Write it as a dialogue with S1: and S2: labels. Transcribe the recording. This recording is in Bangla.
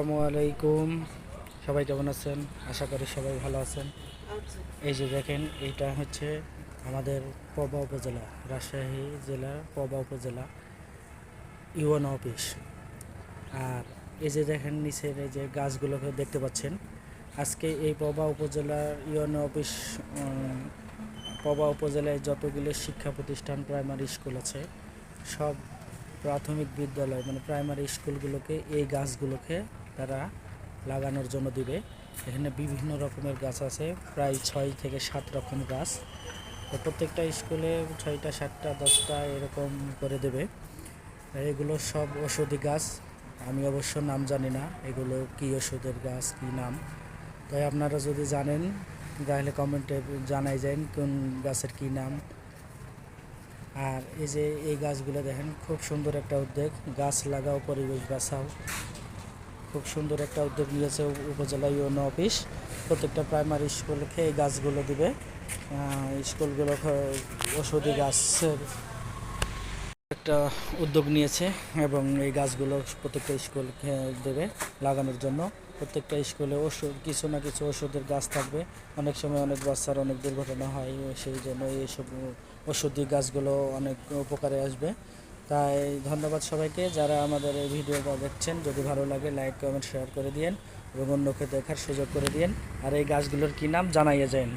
S1: আসসালামু সবাই কেমন আছেন? আশা করি সবাই ভালো আছেন। এই যে দেখেন, এইটা হচ্ছে আমাদের পবা উপজেলা, রাজশাহী জেলা পবা উপজেলা ইউএন অফিস। আর এই যে দেখেন, নিচের এই যে গাছগুলোকে দেখতে পাচ্ছেন, আজকে এই পবা উপজেলার ইউএন অফিস পবা উপজেলায় যতগুলো শিক্ষা প্রতিষ্ঠান, প্রাইমারি স্কুল আছে, সব প্রাথমিক বিদ্যালয় মানে প্রাইমারি স্কুলগুলোকে এই গাছগুলোকে তারা লাগানোর জন্য দিবে। এখানে বিভিন্ন রকমের গাছ আছে, প্রায় ছয় থেকে সাত রকম গাছ। তো প্রত্যেকটা স্কুলে ছয়টা, সাতটা, দশটা এরকম করে দেবে। এগুলো সব ওষুধি গাছ। আমি অবশ্য নাম জানি না, এগুলো কি ওষুধের গাছ, কি নাম। তাই আপনারা যদি জানেন, তাহলে কমেন্টে জানাই যান কোন গাছের কি নাম। আর এই যে এই গাছগুলো দেখেন, খুব সুন্দর একটা উদ্যোগ। গাছ লাগাও, পরিবেশ বাঁচাও। খুব সুন্দর একটা উদ্যোগ নিয়েছে উপজেলা ইউনো অফিস। প্রত্যেকটা প্রাইমারি স্কুলকে এই গাছগুলো দিবে। স্কুলগুলো ওষুধি গাছের একটা উদ্যোগ নিয়েছে এবং এই গাছগুলো প্রত্যেকটা স্কুলকে দেবে লাগানোর জন্য। প্রত্যেকটা স্কুলে ওষুধ, কিছু না কিছু ওষুধের গাছ থাকবে। অনেক সময় অনেক বাচ্চার অনেক দুর্ঘটনা হয়, সেই জন্য এইসব ওষুধি গাছগুলো অনেক উপকারে আসবে। তাই ধন্যবাদ সবাইকে যারা আমাদের এই ভিডিওটা দেখছেন। যদি ভালো লাগে লাইক কমেন্ট শেয়ার করে দিয়েন এবং অন্যকে দেখার সুযোগ করে দিয়েন। আর এই গাছগুলোর কী নাম জানাইয়ে যান